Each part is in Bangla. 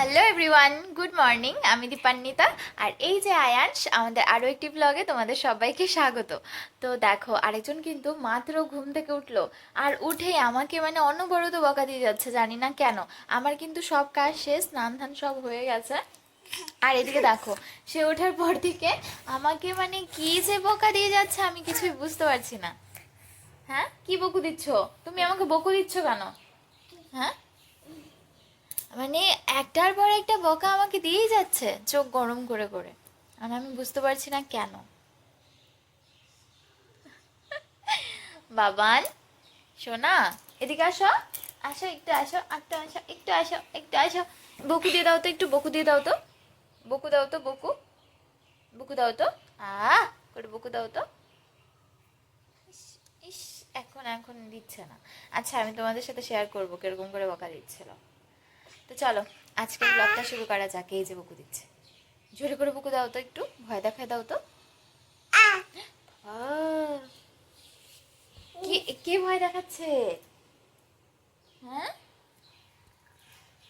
হ্যালো এভরিওয়ান গুড মর্নিং আমি দীপান্বিতা। আর এই যে আয়াংশ আমাদের আরও একটি ব্লগে তোমাদের সবাইকে স্বাগত। তো দেখো, আরেকজন কিন্তু মাত্র ঘুম থেকে উঠল। আর উঠেই আমাকে মানে অনবরত বকা দিয়ে যাচ্ছে, জানি না কেন। আমার কিন্তু সব কাজ শেষ, স্নান ধান সব হয়ে গেছে। আর এদিকে দেখো, সে ওঠার পর থেকে আমাকে মানে কি যে বকা দিয়ে যাচ্ছে আমি কিছুই বুঝতে পারছি না। হ্যাঁ? কি বকু দিচ্ছ? তুমি আমাকে বকু দিচ্ছ কেন? হ্যাঁ? মানে একটার পর একটা বকা আমাকে দিয়েই যাচ্ছে চোখ গরম করে করে। আর আমি বুঝতে পারছি না কেন। বাবান সোনা এদিকে আসো। আসো একটু আসো একটু আসো একটু আসো একটু আসো। বকু দিয়ে দাও তো একটু বকু দিয়ে দাও তো। বকু দাও তো বকু। বকু দাও তো। আ করে বকু দাও তো। ইস, এখন এখন দিচ্ছে না। আচ্ছা আমি তোমাদের সাথে শেয়ার করব কীরকম করে বকা দিচ্ছিল। তো চলো, আজকের ব্লগটা শুরু করা যাক। এই যে বুকু দিচ্ছে। জোরে করে বুকু দাও তো একটু, ভয় দেখায় দাও তো। কে কে ভয় দেখাচ্ছে? হ্যাঁ?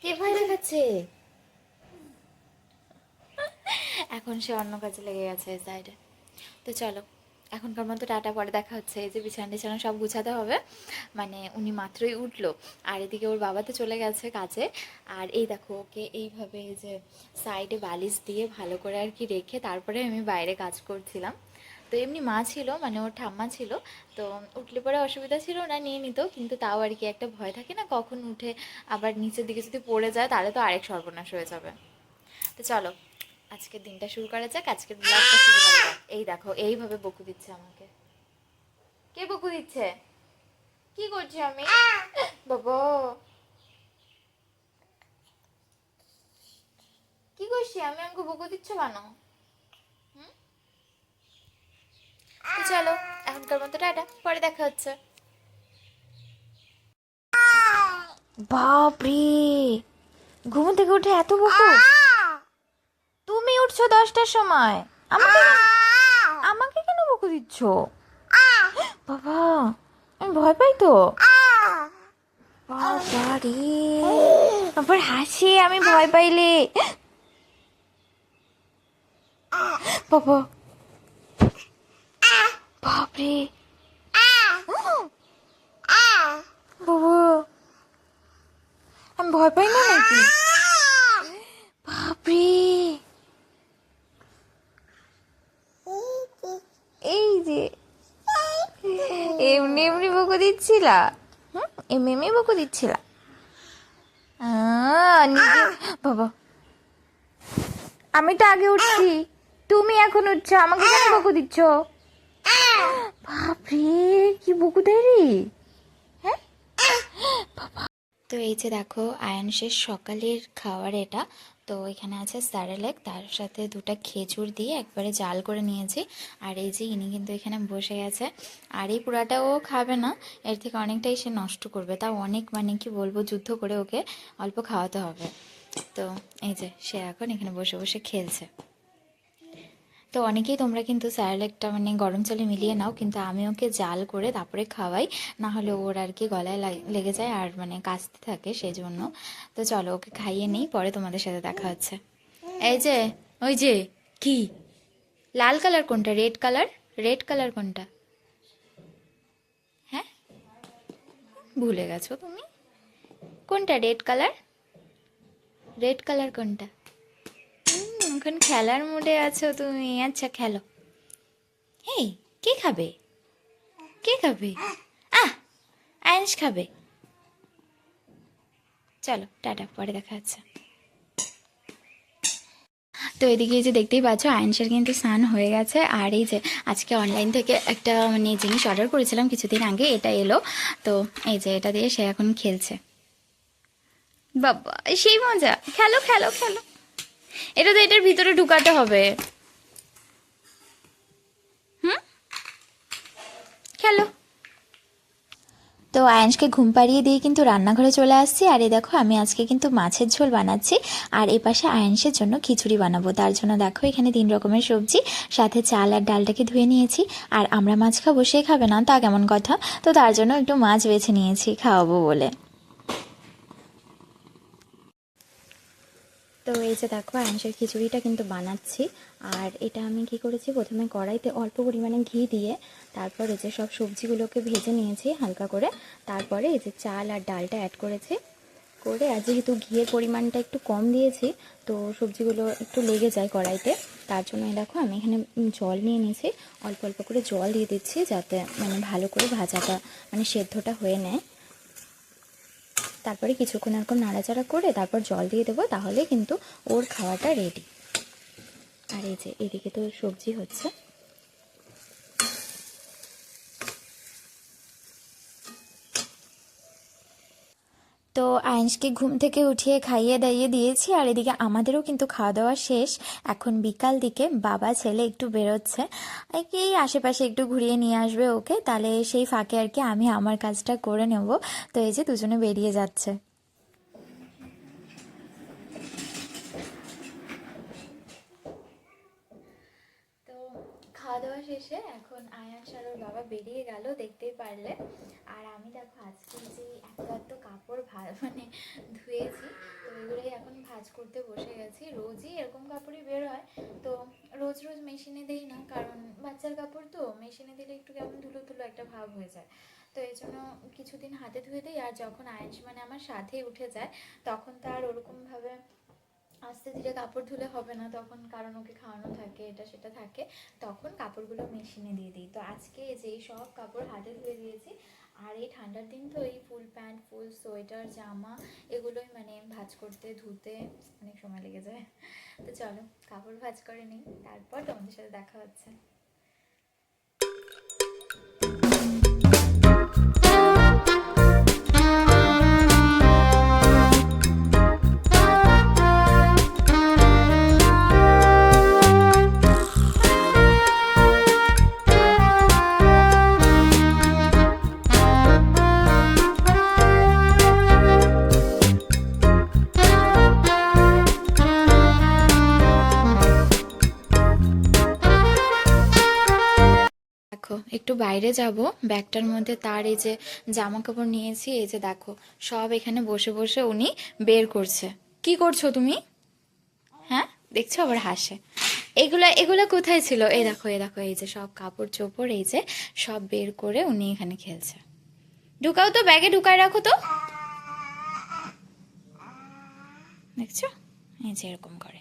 কে ভয় দেখাচ্ছে? এখন সে অন্য কাজে লেগে গেছে সাইডে তো চলো এখনকার মতো টাটা, পরে দেখা হচ্ছে। এই যে বিছানা টিছানা সব গুছাতে হবে। মানে উনি মাত্রই উঠল। আর এদিকে ওর বাবা তো চলে গেছে কাজে। আর এই দেখো, ওকে এইভাবে এই যে সাইডে বালিশ দিয়ে ভালো করে আর কি রেখে তারপরে আমি বাইরে কাজ করছিলাম। তো এমনি মা ছিল মানে ওর ঠাম্মা ছিল। তো উঠলে পরে অসুবিধা ছিল না, নিয়ে নিত। কিন্তু তাও আর কি একটা ভয় থাকে না, কখন উঠে আবার নিচের দিকে যদি পড়ে যায়, তাহলে তো আরেক সর্বনাশ হয়ে যাবে। তো চলো আজকের দিনটা শুরু করা যাক, আজকের ব্লগটা শুরু করা যাক। এই দেখো, এইভাবে বকু দিচ্ছে আমাকে। কে বকু দিচ্ছে? কি করছি আমি? বাবা। কি করছি? আমি আমাকে বকু দিচ্ছ কেন? চলো, এখনকার মতো টাটা, পরে দেখা হচ্ছে। বাপরে! ঘুম থেকে উঠে এত বকু? দশটার সময়? আমাকে আমাকে কেন বকু দিচ্ছ? বাবা আমি ভয় পাই তো। বাবা রে আবার হাসি আমি ভয় পাইলে। বাবা। বাপরে। বাবা। আমি ভয় পাই না নাকি? বাপরে এই যে এমনি বকু দিচ্ছিলা? হুম? এমনি বকু দিচ্ছিলা? বাবা। আমি তো আগে উঠছি। তুমি এখন উঠছো, আমাকে কেন বকু দিচ্ছ? বাপরে, কি বকু দেয় রে হ্যাঁ? বাবা। তো এই যে দেখো আয়ন শেষ সকালের খাবার এটা। তো এখানে আছে স্যারেলেক, তার সাথে দুটা খেজুর দিয়ে একবারে জাল করে নিয়েছি। আর এই যে ইনি কিন্তু এখানে বসে গেছে আর এই পুরাটা ও খাবে না, এর থেকে অনেকটাই সে নষ্ট করবে। তাও অনেক মানে কি বলব, যুদ্ধ করে ওকে অল্প খাওয়াতে হবে। তো এই যে সে এখন এখানে বসে বসে খেলছে। তো অনেকেই তোমরা কিন্তু স্যারেলেকটা মানে গরম জলে মিলিয়ে নাও, কিন্তু আমি ওকে জাল করে তারপরে খাওয়াই না হলে ওর আর কি গলায় লাগ- যায় আর মানে কাশতে থাকে সেই জন্য তো চলো ওকে খাইয়ে নেই, পরে তোমাদের সাথে দেখা হচ্ছে। এই যে, ওই যে, কি? লাল কালার কোনটা? Red colour? রেড কালার কোনটা? হ্যাঁ? ভুলে গেছো তুমি? কোনটা, রেড কালার? রেড কালার কোনটা? এখন খেলার মুডে আছো তুমি? আচ্ছা খেলো। এই কে খাবে? কে খাবে? আহ আয়েন্স খাবে। চলো, টাটা, পরে দেখা যাচ্ছে তো এদিকে যে দেখতেই পাচ্ছ আয়েন্সের কিন্তু স্নান হয়ে গেছে। আর এই যে আজকে অনলাইন থেকে একটা মানে জিনিস অর্ডার করেছিলাম কিছুদিন আগে, এটা এলো। তো এই যে এটা দিয়ে সে এখন খেলছে। বাবা, সেই মজা। খেলো খেলো খেলো। এটা তো এটার ভিতরে ঢুকাতে হবে। খেলো। তো আয়ানসকে ঘুম পাড়িয়ে দিয়ে কিন্তু রান্নাঘরে চলে আসছি। আর এই দেখো, আমি আজকে কিন্তু মাছের ঝোল বানাচ্ছি। আর এ পাশে আয়ানসের জন্য খিচুড়ি বানাবো। তার জন্য দেখো, এখানে তিন রকমের সবজি, সাথে চাল আর ডালটাকে ধুয়ে নিয়েছি। আর আমরা মাছ খাব, সে খাবে না, তা কেমন কথা? তো তার জন্য একটু মাছ বেছে নিয়েছি, খাওয়াবো বলে। তো এই যে দেখো আংশের খিচুড়িটা কিন্তু বানাচ্ছি। আর এটা আমি কি করেছি? প্রথমে কড়াইতে অল্প পরিমাণে ঘি দিয়ে তারপরে যে সব সবজিগুলোকে ভেজে নিয়েছি হালকা করে। তারপরে এই যে চাল আর ডালটা অ্যাড করেছি। করে আর যেহেতু ঘিয়ের পরিমাণটা একটু কম দিয়েছি, তো সবজিগুলো একটু লেগে যায় কড়াইতে। তার জন্য দেখো, আমি এখানে জল নিয়ে নিয়েছি। অল্প অল্প করে জল দিয়ে দিচ্ছি যাতে মানে ভালো করে ভাজাটা মানে সেদ্ধটা হয়ে নেয়। তারপরে কিছুক্ষণ এরকম নাড়াচাড়া করে তারপর জল দিয়ে দেবো, তাহলে কিন্তু ওর খাওয়াটা রেডি আর এই যে, এদিকে তো সবজি হচ্ছে। তো আয়েন্সকে ঘুম থেকে উঠিয়ে খাইয়ে দাইয়ে দিয়েছি, আর এদিকে আমাদেরও কিন্তু খাওয়া দাওয়া শেষ। এখন বিকাল দিকে বাবা, ছেলে একটু বেরোচ্ছে। এই আশেপাশে একটু ঘুরিয়ে নিয়ে আসবে ওকে, তাহলে সেই ফাঁকে আর কি আমি আমার কাজটা করে নেব। তো এই যে দুজনে বেরিয়ে যাচ্ছে। খাওয়া দাওয়া শেষে এখন আয়ান আর বাবা বেরিয়ে গেল, দেখতেই পারলে। আর আমি দেখো, আজকে যে মানে ধুয়েছি। তো এগুলোই এখন ভাজ করতে বসে গেছি। রোজই এরকম কাপড়ই বের হয়। তো রোজ রোজ মেশিনে দিই না, কারণ বাচ্চার কাপড় তো, মেশিনে দিলে একটু কেমন ধুলো ধুলো একটা ভাব হয়ে যায়। তো এই জন্য কিছুদিন হাতে ধুয়ে দিই, আর যখন আয়ন মানে আমার সাথে উঠে যায়, তখন তো আর ওরকমভাবে আস্তে ধীরে কাপড় ধুলে হবে না, তখন কারণ ওকে খাওয়ানো থাকে, এটা সেটা থাকে, তখন কাপড়গুলো মেশিনে দিয়ে দিই। তো আজকে এই যে সব কাপড় হাতে ধুয়ে দিয়েছি আর এই ঠান্ডার দিন তো এই ফুল প্যান্ট, ফুল সোয়েটার, জামা এগুলোই মানে ভাজ করতে, ধুতে অনেক সময় লেগে যায়। তো চলো, কাপড় ভাজ করে নিই, তারপর তোমাদের সাথে দেখা হচ্ছে। একটু বাইরে যাব। ব্যাগটার মধ্যে তার এই যে জামা কাপড় নিয়েছি, এই যে দেখো, সব এখানে বসে বসে উনি বের করছে। কি করছ তুমি? হ্যাঁ? দেখছ আবার হাসে। এগুলো এগুলো কোথায় ছিল? এই দেখো এই দেখো, এই যে সব কাপড় চোপড়, এই যে সব বের করে উনি এখানে খেলছে। ঢুকাও তো, ব্যাগে ঢুকায় রাখো তো। দেখছ? এই যে এরকম করে।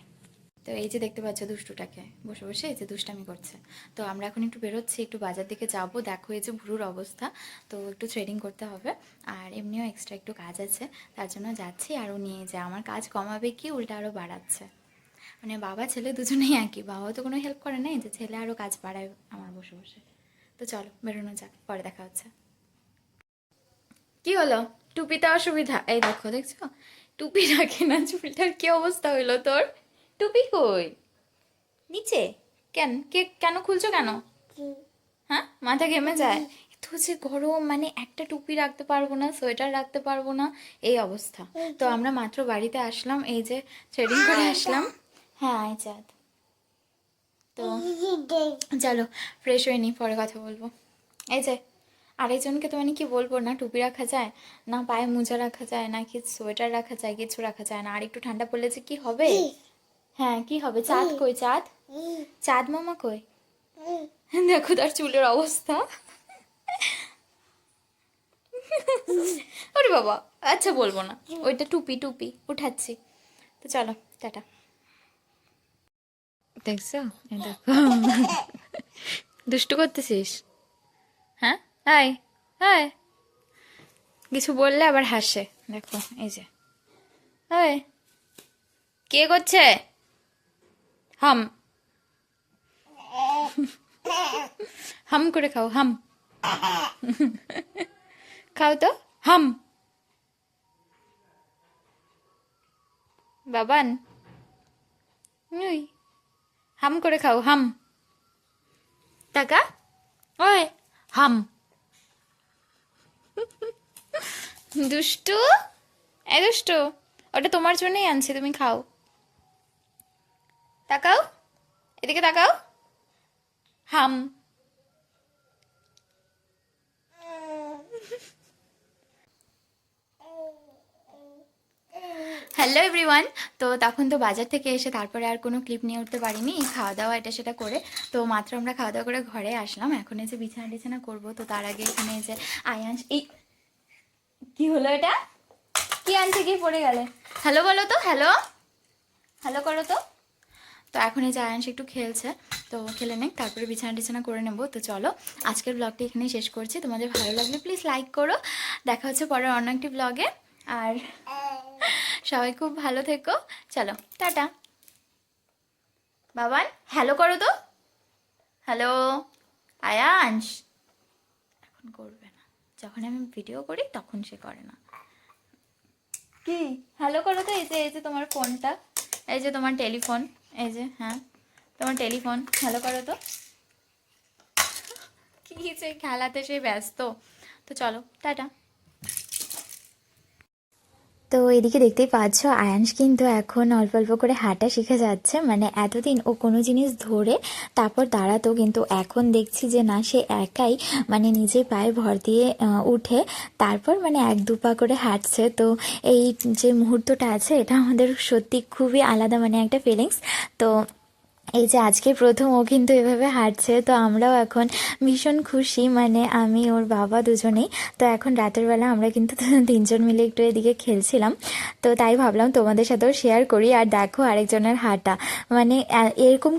তো এই যে দেখতে পাচ্ছ দুষ্টুটাকে, বসে বসে এই যে দুষ্টামি করছে। তো আমরা এখন একটু বেরোচ্ছি, একটু বাজার দিকে যাব, দেখো এই যে ভুরুর অবস্থা, তো একটু থ্রেডিং করতে হবে। আর এমনিও এক্সট্রা একটু কাজ আছে, তার জন্য যাচ্ছি আরও নিয়ে যে, আমার কাজ কমাবে কি, উল্টা আরও বাড়াচ্ছে। মানে বাবা, ছেলে দুজনেই একই বাবা তো কোনো হেল্প করে না যে ছেলে আরও কাজ বাড়ায় আমার বসে বসে। তো চলো, বেরোনো যাক, পরে দেখা হচ্ছে। কি হলো? টুপিতে অসুবিধা? এই দেখো, দেখছ? টুপি রাখে না, চুলটার কি অবস্থা হইল তোর? টুপি কই? নিচে। কেন? কে কেন খুলছো কেন? হ্যাঁ? মাথা ঘেমে যায়? এত যে গরম মানে একটা টুপি রাখতে পারব না সোয়েটার রাখতে পারব না এই অবস্থা। তো আমরা মাত্র বাড়িতে আসলাম এই যে থ্রেডিং করে আসলাম। হ্যাঁ আয় চাঁদ তো চলো ফ্রেশ হয়ে নি পরে কথা বলব। এই যে আরেকজনকে তো মানে কি বলব না টুপি রাখা যায়? না পায়ে মোজা রাখা যায় না কি সোয়েটার রাখা যায় কিছু রাখা যায় না। আর একটু ঠান্ডা পড়লে যে কি হবে? হ্যাঁ কি হবে? চাঁদ কই চাঁদ? চাঁদ মামা কই? দেখো তার চুলের অবস্থা। ওরে বাবা আচ্ছা বলব না। ওইটা টুপি টুপি উঠাচ্ছি। তো চলো টাটা। দেখছ? দেখো। দুষ্টু করতেছিস? হ্যাঁ? Hi hi. কিছু বললে আবার হাসে। দেখো এই যে। হাই। কে করছে? হাম। হাম করে খাও, হাম। খাও তো, হাম। বাবান। হাম করে খাও, হাম। টাকা? ওই, হাম। দুষ্টু? এ দুষ্টু, ওটা তোমার জন্যই আনছি, তুমি খাও। তাকাও। এদিকে তাকাও। হাম। হ্যালো এভরিওয়ান তো তখন তো বাজার থেকে এসে তারপরে আর কোনো ক্লিপ নিয়ে উঠতে পারিনি। খাওয়া দাওয়া এটা সেটা করে। তো মাত্র আমরা খাওয়া দাওয়া করে ঘরে আসলাম। এখন এই যে বিছানা টিছানা করব। তো তার আগে এখানে যে আয়াংশ এই কি হলো এটা? কি আনছে কি পড়ে গেলে? হ্যালো বলো তো। হ্যালো হ্যালো করো তো। তো এখন এই যে একটু খেলছে, তো খেলে নেক তারপরে বিছানা টিছানা করে নেব। তো চলো, আজকের ব্লগটি এখানেই শেষ করছি। তোমাদের ভালো লাগলে প্লিজ লাইক করো। দেখা হচ্ছে পরের অন্য একটি ব্লগে আর সবাই খুব ভালো থেকো। চলো, টাটা। বাবান হ্যালো করো তো। হ্যালো আয়াংশ এখন করবে না। যখন আমি ভিডিও করি, তখন সে করে না। কি? হ্যালো করো তো, এই যে এই যে তোমার ফোনটা এই যে তোমার টেলিফোন এই যে হ্যাঁ। তোমার টেলিফোন হ্যালো করো তো। কী যে খেলাতে সে ব্যস্ত। তো চলো, টাটা। তো এদিকে দেখতেই পাচ্ছ আয়ানস কিন্তু এখন অল্প অল্প করে হাঁটা শিখে যাচ্ছে। মানে এতদিন ও কোনো জিনিস ধরে, তারপর দাঁড়াতো কিন্তু এখন দেখছি যে না, সে একাই মানে নিজে পায়ে ভর দিয়ে উঠে, তারপর মানে এক দু পা করে হাঁটছে। তো এই যে মুহূর্তটা আছে, এটা আমাদের সত্যি খুবই আলাদা মানে একটা ফিলিংস তো এই যে আজকে প্রথম ও কিন্তু এভাবে হাঁটছে, তো আমরাও এখন ভীষণ খুশি। মানে আমি ওর বাবা দুজনেই, তো এখন রাতের বেলা আমরা কিন্তু তিনজন মিলে একটু এদিকে খেলছিলাম। তো তাই ভাবলাম তোমাদের সাথেও শেয়ার করি আর দেখো আরেকজনের হাঁটা। মানে এরকম